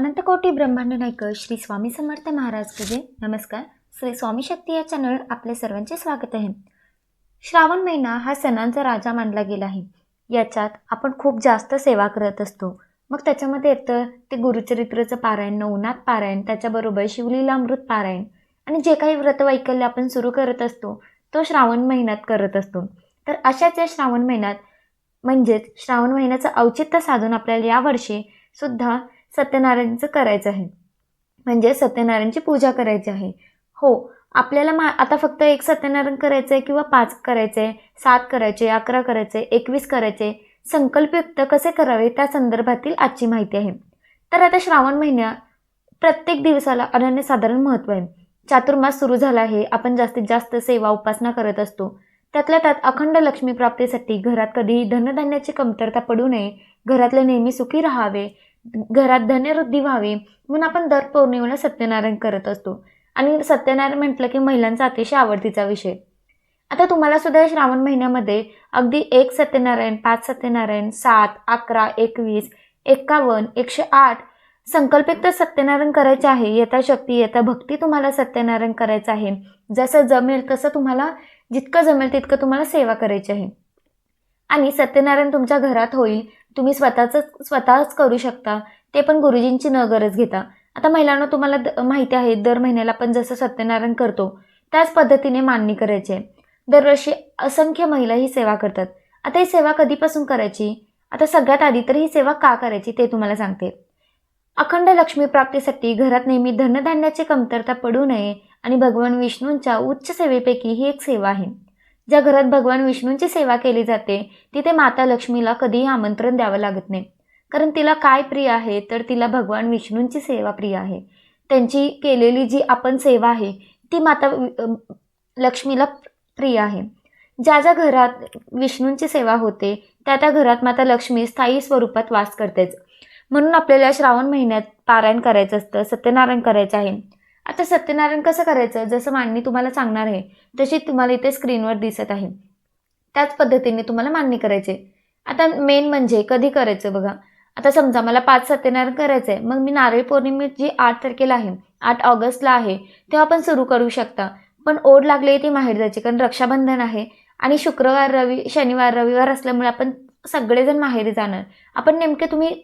अनंतकोटी ब्रह्मांड नायक श्री स्वामी समर्थ महाराज कजे नमस्कार. श्री स्वामी शक्ती या चॅनल आपले सर्वांचे स्वागत आहे. श्रावण महिना हा सणांचा राजा मानला गेला आहे. याच्यात आपण खूप जास्त सेवा करत असतो. मग त्याच्यामध्ये येतं ते गुरुचरित्रचं पारायण नवनाथ पारायण त्याच्याबरोबर शिवलीलामृत पारायण आणि जे काही व्रतवैकल्य आपण सुरू करत असतो तो श्रावण महिन्यात करत असतो. तर अशाच या श्रावण महिन्यात म्हणजेच श्रावण महिन्याचं औचित्य साधून आपल्याला यावर्षी सुद्धा सत्यनारायणचं करायचं आहे. म्हणजे सत्यनारायणची पूजा करायची आहे. हो आपल्याला मा आता फक्त एक सत्यनारायण करायचं आहे किंवा पाच करायचं आहे सात करायचे अकरा करायचे एकवीस करायचे संकल्पयुक्त कसे करावे त्या संदर्भातील आजची माहिती आहे. तर आता श्रावण महिन्या प्रत्येक दिवसाला अनन्यसाधारण महत्त्व आहे. चातुर्मास सुरू झाला आहे आपण जास्तीत जास्त सेवा उपासना करत असतो. त्यातल्या त्यात अखंड लक्ष्मी प्राप्तीसाठी घरात कधीही धनधान्याची कमतरता पडू नये घरातले नेहमी सुखी राहावे घरात धनवृद्धी व्हावी म्हणून आपण दर पौर्णिमेला सत्यनारायण करत असतो. आणि सत्यनारायण म्हटलं की महिलांचा अतिशय आवडतीचा विषय. आता तुम्हाला सुद्धा या श्रावण महिन्यामध्ये अगदी एक सत्यनारायण पाच सत्यनारायण सात अकरा एकवीस एक्कावन्न एकशे आठ संकल्पित तर सत्यनारायण करायचे आहे. यथाशक्ती यथा भक्ती तुम्हाला सत्यनारायण करायचं आहे. जसं जमेल तसं तुम्हाला जितकं जमेल तितकं तुम्हाला सेवा करायची आहे. आणि सत्यनारायण तुमच्या घरात होईल. तुम्ही स्वतःच स्वतःच करू शकता. ते पण गुरुजींची न गरज घेता. आता महिलांना तुम्हाला द माहिती आहे दर महिन्याला आपण जसं सत्यनारायण करतो त्याच पद्धतीने मांडणी करायची आहे. दरवर्षी असंख्य महिला ही सेवा करतात. आता ही सेवा कधीपासून करायची? आता सगळ्यात आधी तर ही सेवा का करायची ते तुम्हाला सांगते. अखंड लक्ष्मी प्राप्तीसाठी घरात नेहमी धनधान्याची कमतरता पडू नये आणि भगवान विष्णूंच्या उच्च सेवेपैकी ही एक सेवा आहे. ज्या घरात भगवान विष्णूंची सेवा केली जाते तिथे माता लक्ष्मीला कधीही आमंत्रण द्यावं लागत नाही. कारण तिला काय प्रिय आहे तर तिला भगवान विष्णूंची सेवा प्रिय आहे. त्यांची केलेली जी आपण सेवा आहे ती माता लक्ष्मीला प्रिय आहे. ज्या ज्या घरात विष्णूंची सेवा होते त्या त्या घरात माता लक्ष्मी स्थायी स्वरूपात वास करतेच. म्हणून आपल्याला श्रावण महिन्यात पारायण करायचं असतं सत्यनारायण करायचं आहे. आता सत्यनारायण कसं करायचं? जसं मांडणी तुम्हाला सांगणार आहे तशी तुम्हाला इथे स्क्रीनवर दिसत आहे. त्याच पद्धतीने तुम्हाला मांडणी करायची. आहे. आता मेन म्हणजे कधी करायचं बघा. आता समजा मला पाच सत्यनारायण करायचं आहे मग मी नारळी पौर्णिमे जी आठ तारखेला आहे आठ ऑगस्टला आहे तेव्हा आपण सुरू करू शकता. पण ओढ लागली ती माहेर जायची कारण रक्षाबंधन आहे आणि शुक्रवार रवी शनिवार रविवार असल्यामुळे आपण सगळेजण माहेरी जाणार. आपण नेमके तुम्ही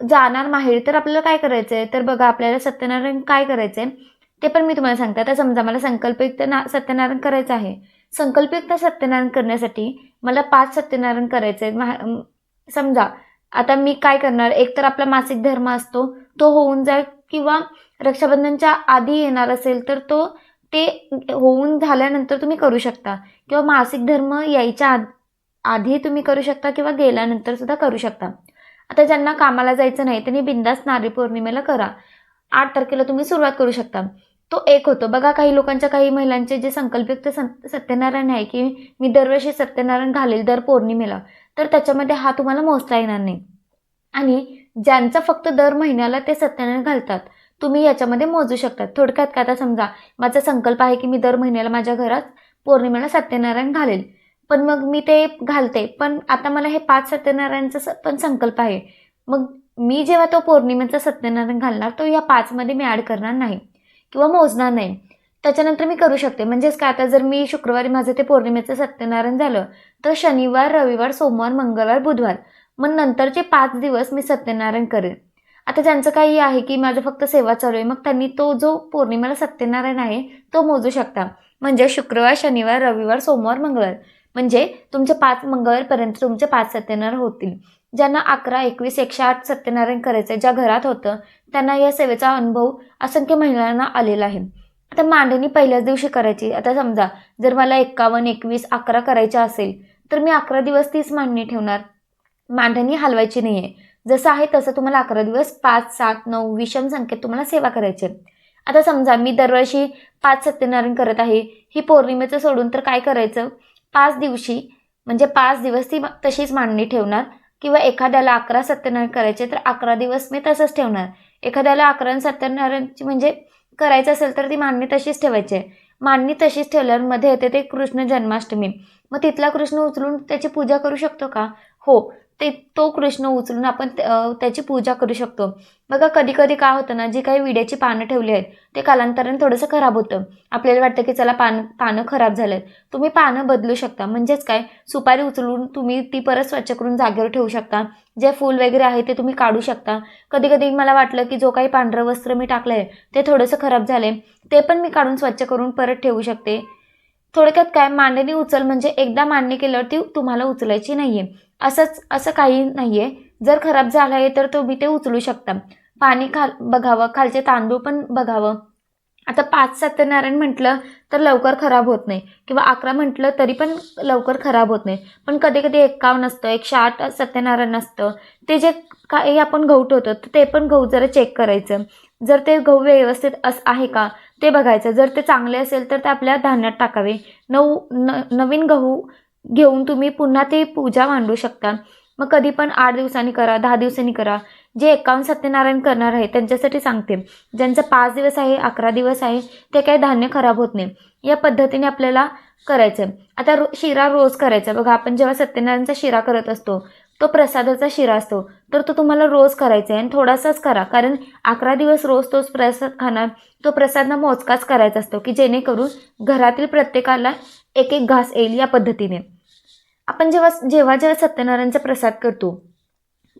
जाणार माहेरी तर आपल्याला काय करायचं आहे तर बघा आपल्याला सत्यनारायण काय करायचं आहे ते पण मी तुम्हाला सांगते. आता समजा मला संकल्पयुक्त ना सत्यनारायण करायचं आहे. संकल्पयुक्त सत्यनारायण करण्यासाठी मला पाच सत्यनारायण करायचं आहे महा समजा आता मी काय करणार? एक तर आपला मासिक धर्म असतो तो होऊन जाईल किंवा रक्षाबंधनच्या आधी येणार असेल तर तो ते होऊन झाल्यानंतर तुम्ही करू शकता. किंवा मासिक धर्म यायच्या आधी तुम्ही करू शकता किंवा गेल्यानंतर सुद्धा करू शकता. आता ज्यांना कामाला जायचं नाही त्यांनी बिंदास नारी पौर्णिमेला करा. आठ तारखेला तुम्ही सुरुवात करू शकता. तो एक होतो. बघा काही लोकांच्या काही महिलांचे जे संकल्पयुक्त सं सत्यनारायण आहे की मी दरवर्षी सत्यनारायण घालेल दर पौर्णिमेला तर त्याच्यामध्ये हा तुम्हाला मोजता येणार नाही. आणि ज्यांचा फक्त दर महिन्याला ते सत्यनारायण घालतात तुम्ही याच्यामध्ये मोजू शकतात. थोडक्यात का आता समजा माझा संकल्प आहे की मी दर महिन्याला माझ्या घरात पौर्णिमेला सत्यनारायण घालेल पण मग मी ते घालते पण आता मला हे पाच सत्यनारायणचा स पण संकल्प आहे. मग मी जेव्हा तो पौर्णिमेचा सत्यनारायण घालणार तो या पाचमध्ये मी ॲड करणार नाही. किंवा मोजणार नाही. त्याच्यानंतर मी करू शकते. म्हणजेच काय? आता जर मी शुक्रवारी माझं ते पौर्णिमेचं सत्यनारायण झालं तर शनिवार रविवार सोमवार मंगळवार बुधवार मग नंतरचे पाच दिवस मी सत्यनारायण करेन. आता ज्यांचं काही आहे की माझं फक्त सेवा चालू आहे मग त्यांनी तो जो पौर्णिमेला सत्यनारायण आहे तो मोजू शकता. म्हणजे शुक्रवार शनिवार रविवार सोमवार मंगळवार. म्हणजे तुमचे पाच मंगळवारपर्यंत तुमचे पाच सत्यनारायण होतील. ज्यांना अकरा एकवीस एकशे आठ सत्यनारायण करायचं आहे ज्या घरात होतं त्यांना या सेवेचा अनुभव असंख्य महिलांना आलेला आहे. आता मांडणी पहिल्याच दिवशी करायची. आता समजा जर मला एक्कावन्न एकवीस अकरा करायच्या असेल तर मी अकरा दिवस तीच मांडणी ठेवणार. मांडणी हलवायची नाही आहे जसं आहे तसं तुम्हाला अकरा दिवस पाच सात नऊ विषम संख्येत तुम्हाला सेवा करायची आहे. आता समजा मी दरवर्षी पाच सत्यनारायण करत आहे ही पौर्णिमेचं सोडून तर काय करायचं? पाच दिवशी म्हणजे पाच दिवस ती तशीच मांडणी ठेवणार. किंवा एखाद्याला अकरा सत्यनारायण करायचे तर अकरा दिवस मी तसंच ठेवणार. एखाद्याला अकरा सत्यनारायणची म्हणजे करायचं असेल तर ती मांडणी तशीच ठेवायची आहे. मांडणी तशीच ठेवल्यावर मध्ये येते ते कृष्ण जन्माष्टमी. मग तिथला कृष्ण उचलून त्याची पूजा करू शकतो का? हो. ते तो कृष्ण उचलून आपण त्याची पूजा करू शकतो. बघा कधी कधी काय होतं ना जी काही विड्याची पानं ठेवली आहेत ते कालांतराने थोडंसं खराब होतं. आपल्याला वाटतं की चला पान पानं खराब झालेत. तुम्ही पानं बदलू शकता. म्हणजेच काय? सुपारी उचलून तुम्ही ती परत स्वच्छ करून जागेवर ठेवू शकता. जे फूल वगैरे आहे ते तुम्ही काढू शकता. कधी कधी मला वाटलं की जो काही पांढरं वस्त्र मी टाकलं आहे ते थोडंसं खराब झालं ते पण मी काढून स्वच्छ करून परत ठेवू शकते. थोडक्यात काय? मांडणी उचल म्हणजे एकदा मांडणी केल्यावर ती तुम्हाला उचलायची नाही आहे असंच असं काही नाही आहे जर खराब झाला आहे तर तुम्ही ते उचलू शकता. पाणी खाल बघावं खालचे तांदूळ पण बघावं. आता पाच सत्यनारायण म्हटलं तर लवकर खराब होत नाही. किंवा अकरा म्हटलं तरी पण लवकर खराब होत नाही. पण कधी कधी एक्कावन्न असतं एकशे आठ सत्यनारायण असतं. ते जे काही आपण गहू ठेवतो तर ते पण गहू जरा चेक करायचं. जर ते गहू व्यवस्थित अस आहे का ते बघायचं. जर ते चांगले असेल तर ते आपल्या धान्यात टाकावे. नऊ न नवीन गहू घेऊन तुम्ही पुन्हा ते पूजा मांडू शकता. मग कधी पण आठ दिवसांनी करा दहा दिवसांनी करा. जे एकावन्न सत्यनारायण करणार आहे त्यांच्यासाठी सांगते. ज्यांचं पाच दिवस आहे अकरा दिवस आहे ते काही धान्य खराब होत नाही. या पद्धतीने आपल्याला करायचं आहे आता रो शिरा रोज करायचा. बघा आपण जेव्हा सत्यनारायणचा शिरा करत असतो तो प्रसादाचा शिरा असतो तर तो तुम्हाला रोज करायचा आहे आणि थोडासाच करा. कारण अकरा दिवस रोज तोच प्रसाद खाणार तो प्रसाद ना मोजकाच करायचा असतो की जेणेकरून घरातील प्रत्येकाला एक एक घास येईल या पद्धतीने. आपण जेव्हा जेव्हा जेव्हा सत्यनारायणचा प्रसाद करतो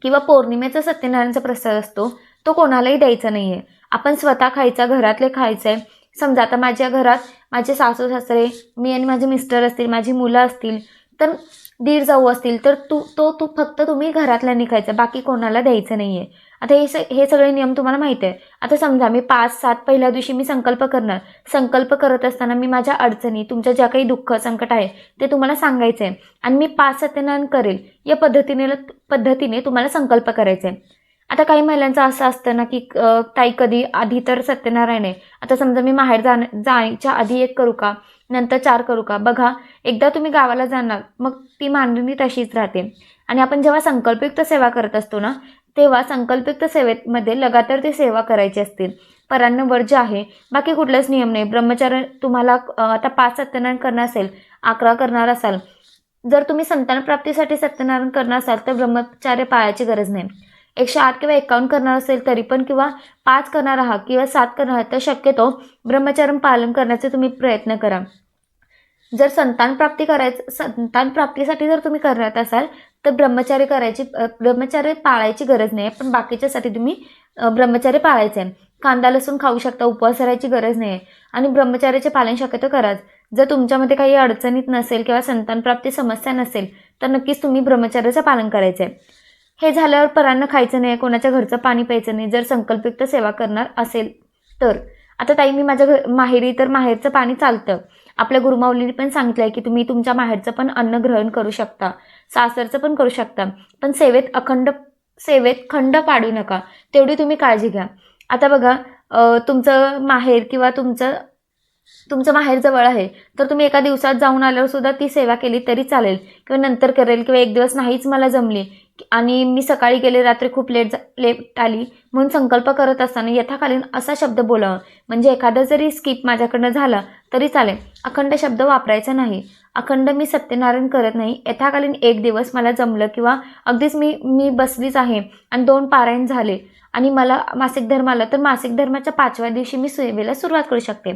किंवा पौर्णिमेचा सत्यनारायणचा प्रसाद असतो तो कोणालाही द्यायचा नाही आहे आपण स्वतः खायचा घरातले खायचं आहे समजा आता माझ्या घरात माझे सासू सासरे मी आणि माझे मिस्टर असतील माझी मुलं असतील तर दीर जाऊ असतील तर तू तो तू फक्त तुम्ही घरातल्या खायचा बाकी कोणाला द्यायचं नाही आहे आता हे स हे सगळे नियम तुम्हाला माहीत आहे. आता समजा मी पाच सात पहिल्या दिवशी मी संकल्प करणार. संकल्प करत असताना मी माझ्या अडचणी तुमच्या ज्या काही दुःख संकट आहे ते तुम्हाला सांगायचं आहे आणि मी पाच सत्यनारायण करेल या पद्धतीने पद्धतीने तुम्हाला संकल्प करायचा आहे आता काही महिलांचं असं असतं ना की ताई कधी आधी तर सत्यनारायण आहे. आता समजा मी माहेर जाण जायच्या आधी एक करू का? नंतर चार करू का? बघा एकदा तुम्ही गावाला जाणार मग ती मांडणी तशीच राहते. आणि आपण जेव्हा संकल्पयुक्त सेवा करत असतो ना तेव्हा संकल्पयुक्त सेवेमध्ये लगातार ती सेवा करायची असतील परान्न वर्ज आहे बाकी कुठलाच नियम नाही. ब्रह्मचार्य तुम्हाला आता पाच सत्यनारायण करणार असेल अकरा करणार असाल. जर तुम्ही संतान प्राप्तीसाठी सत्यनारायण करणार असाल तर ब्रह्मचार्य पाळायची गरज नाही. एकशे आठ किंवा एकावन्न करणार असेल तरी पण किंवा पाच करणार आहात किंवा सात करणार आहात तर शक्यतो ब्रह्मचर्य पालन करण्याचे तुम्ही प्रयत्न करा. जर संतान प्राप्ती करायचं संतान प्राप्तीसाठी जर तुम्ही करत असाल तर ब्रह्मचार्य करायची अ, ब्रह्मचार्य पाळायची गरज नाही पण बाकीच्यासाठी तुम्ही ब्रह्मचारी ब्रह्मचार्य आहे कांदा लसूण खाऊ शकता उपवास करायची गरज नाही. आहे आणि ब्रह्मचार्याचे पालन शक्यतो कराच. जर तुमच्यामध्ये काही अडचणीत नसेल किंवा संतानप्राप्ती समस्या नसेल तर नक्कीच तुम्ही ब्रह्मचार्याचं पालन करायचं आहे हे झाल्यावर परांना खायचं नाही कोणाच्या घरचं पाणी प्यायचं नाही जर संकल्पयुक्त सेवा करणार असेल तर. आता ताई मी माझ्या घर माहेरी तर माहेरचं पाणी चालतं. आपल्या गुरुमाऊलीने पण सांगितलं आहे की तुम्ही तुमच्या माहेरचं पण अन्न ग्रहण करू शकता. सासरचं पण करू शकता. पण सेवेत अखंड सेवेत खंड पाडू नका. तेवढी तुम्ही काळजी घ्या. आता बघा तुमचं माहेर किंवा तुमचं तुमचं माहेर जवळ आहे तर तुम्ही एका दिवसात जाऊन आल्यावर सुद्धा ती सेवा केली तरी चालेल किंवा नंतर करेल किंवा एक दिवस नाहीच मला जमली आणि मी सकाळी गेले रात्री खूप लेट जा लेट आली म्हणून संकल्प करत असताना यथाकालीन असा शब्द बोलावा. म्हणजे एखादा जरी स्किप माझ्याकडनं झाला तरी चालेल. अखंड शब्द वापरायचा नाही. अखंड मी सत्यनारायण करत नाही. यथाकालीन एक दिवस मला जमलं किंवा अगदीच मी मी बसलीच आहे आणि दोन पारायण झाले आणि मला मासिक धर्म आलं तर मासिक धर्माच्या पाचव्या दिवशी मी सेवेला सुरुवात करू शकते.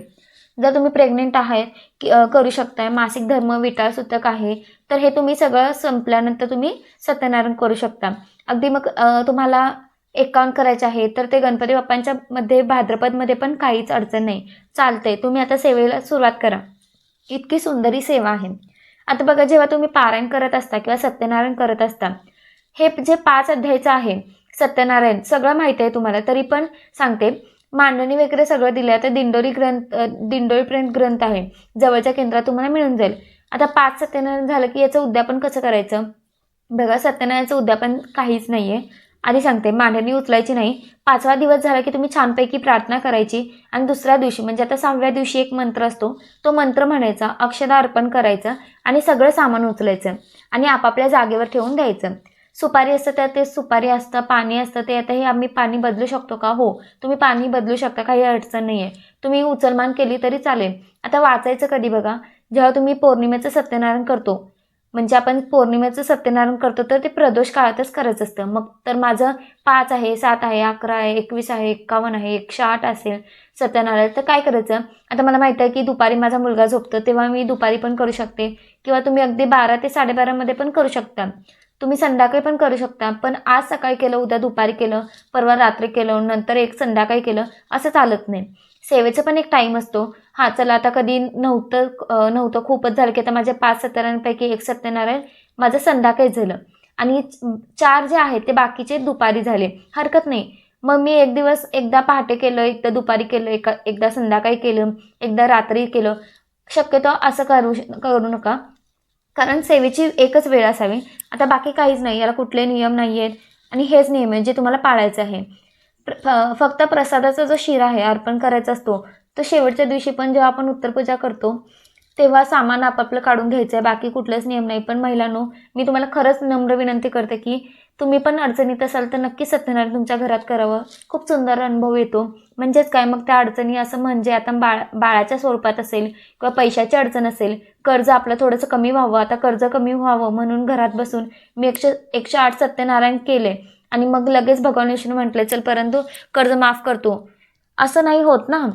जर तुम्ही प्रेग्नेंट आहे की करू शकताय मासिक धर्म विटाळ सूतक आहे तर हे तुम्ही सगळं संपल्यानंतर तुम्ही सत्यनारायण करू शकता. अगदी मग तुम्हाला एकाउंट करायचे आहे तर ते गणपती बाप्पांच्या मध्ये भाद्रपदमध्ये पण काहीच अडचण नाही. चालतंय तुम्ही आता सेवेला सुरुवात करा. इतकी सुंदरी सेवा आहे. आता बघा जेव्हा तुम्ही पारायण करत असता किंवा सत्यनारायण करत असता हे जे पाच अध्यायचं आहे सत्यनारायण सगळं माहिती आहे तुम्हाला तरी पण सांगते. मांडणी वगैरे सगळं दिलं आहे तर दिंडोरी ग्रंथ दिंडोरी दिंडोरीपर्यंत ग्रंथ आहे. जवळच्या केंद्रात तुम्हाला मिळून जाईल. आता पाच सत्यनारायण झालं की याचं उद्यापन कसं करायचं? बघा सत्यनारायणाचं उद्यापन काहीच नाही आहे आधी सांगते मांडणी उचलायची नाही. पाचवा दिवस झाला की तुम्ही छानपैकी प्रार्थना करायची आणि दुसऱ्या दिवशी म्हणजे आता सहाव्या दिवशी एक मंत्र असतो तो मंत्र म्हणायचा अक्षदा अर्पण करायचं आणि सगळं सामान उचलायचं आणि आपापल्या जागेवर ठेवून द्यायचं. सुपारी असतं तर ते सुपारी असतं पाणी असतं ते आता हे आम्ही पाणी बदलू शकतो का? हो. तुम्ही पाणी बदलू शकता काही अडचण नाही आहे तुम्ही उचलमान केली तरी चालेल. आता वाचायचं कधी बघा? जेव्हा तुम्ही पौर्णिमेचं सत्यनारायण करतो म्हणजे आपण पौर्णिमेचं सत्यनारायण करतो तर ते प्रदोष काळातच करायचं असतं. मग तर माझं पाच आहे सात आहे अकरा आहे एकवीस आहे एक्कावन्न आहे एकशे आठ असेल सत्यनारायण तर काय करायचं? आता मला माहिती आहे की दुपारी माझा मुलगा झोपतो तेव्हा मी दुपारी पण करू शकते किंवा तुम्ही अगदी बारा ते साडेबारामध्ये पण करू शकता. तुम्ही संध्याकाळी पण करू शकता पण आज सकाळी केलं उद्या दुपारी केलं परवा रात्री केलं नंतर एक संध्याकाळी केलं असं चालत नाही. सेवेचं पण एक टाईम असतो. हां चला आता कधी नव्हतं नव्हतं खूपच झालं की आता माझ्या पाच सत्यनारायणपैकी एक सत्यनारायण माझं संध्याकाळी झालं. आणि चार जे आहेत ते बाकीचे दुपारी झाले. हरकत नाही. मग मी एक दिवस एकदा पहाटे केलं एकदा दुपारी केलं एका एकदा संध्याकाळी केलं एकदा रात्री केलं. शक्यतो असं करू करू नका. कारण सेवेची एकच वेळ असावी. आता बाकी काहीच नाही याला कुठले नियम नाही आहेत आणि हेच नियम आहेत जे तुम्हाला पाळायचे आहे. प्र- फक्त प्रसादाचा जो शिरा आहे अर्पण करायचा असतो तो शेवटच्या दिवशी पण जेव्हा आपण उत्तरपूजा करतो तेव्हा सामान आपापलं काढून घ्यायचं आहे बाकी कुठलेच नियम नाही. पण महिलांनो मी तुम्हाला खरंच नम्र विनंती करते की तुम्ही पण अडचणीत असाल तर नक्की सत्यनारायण तुमच्या घरात करावं. खूप सुंदर अनुभव येतो. म्हणजेच काय? मग त्या अडचणी असं म्हणजे आता बाळ बाळाच्या स्वरूपात असेल किंवा पैशाची अडचण असेल कर्ज आपलं थोडंसं कमी व्हावं. आता कर्ज कमी व्हावं म्हणून घरात बसून मी एकशे एकशे आठ सत्यनारायण केले. आणि मग लगेच भगवान विष्णू म्हटले चल परंतु कर्ज माफ करतो. असं नाही होत ना?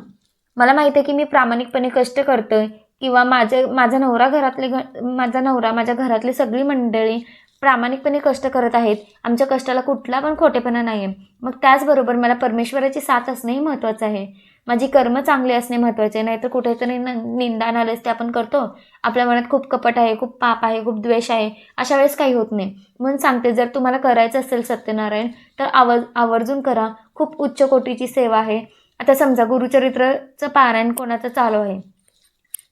मला माहिती आहे की मी प्रामाणिकपणे कष्ट करतोय. किंवा माझे माझा नवरा घरातले घ माझा नवरा माझ्या घरातली सगळी मंडळी प्रामाणिकपणे कष्ट करत आहेत. आमच्या कष्टाला कुठला पण खोटेपणा नाही आहे मग त्याचबरोबर मला परमेश्वराची साथ असणेही महत्त्वाचं आहे. माझी कर्म चांगले असणे महत्त्वाचे नाही तर कुठेतरी न निंदा नालेच ते आपण करतो. आपल्या मनात खूप कपट आहे खूप पाप आहे खूप द्वेष आहे. अशा वेळेस काही होत नाही. म्हणून सांगते जर तुम्हाला करायचं असेल सत्यनारायण तर आवर आवर्जून करा. खूप उच्च कोटीची सेवा आहे. आता समजा गुरुचरित्रचं पारायण कोणाचं चालू आहे?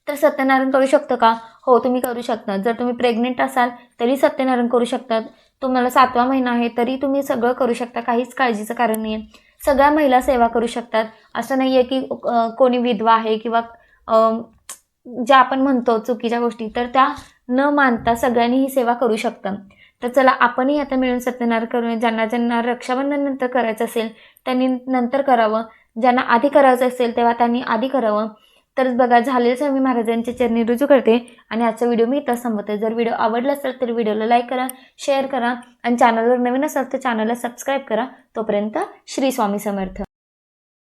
तर सत्यनारायण करू शकतं का? हो तुम्ही करू शकता. जर तुम्ही प्रेग्नेंट असाल तरी सत्यनारायण करू शकतात. तुम्हाला सातवा महिना आहे तरी तुम्ही सगळं करू शकता. काहीच काळजीचं कारण नाही आहे सगळ्या महिला सेवा करू शकतात. असं नाही आहे की कोणी विधवा आहे किंवा ज्या आपण म्हणतो चुकीच्या गोष्टी तर त्या न मानता सगळ्यांनी ही सेवा करू शकतात. तर चला आपणही आता मिळून सत्यनारायण करूया ज्यांना ज्यांना रक्षाबंधन नंतर करायचं असेल त्यांनी नंतर करावं. ज्यांना आधी करायचं असेल तेव्हा त्यांनी आधी करावं. तर बघा झालेलं स्वामी महाराजांच्या चरणी रुजू करते. आणि आजचा व्हिडिओ मी इथं संपवते. जर व्हिडिओ आवडला असेल तर व्हिडिओला लाईक करा शेअर करा. आणि चॅनलवर नवीन असाल तर चॅनलला सबस्क्राईब करा. तोपर्यंत श्री स्वामी समर्थ.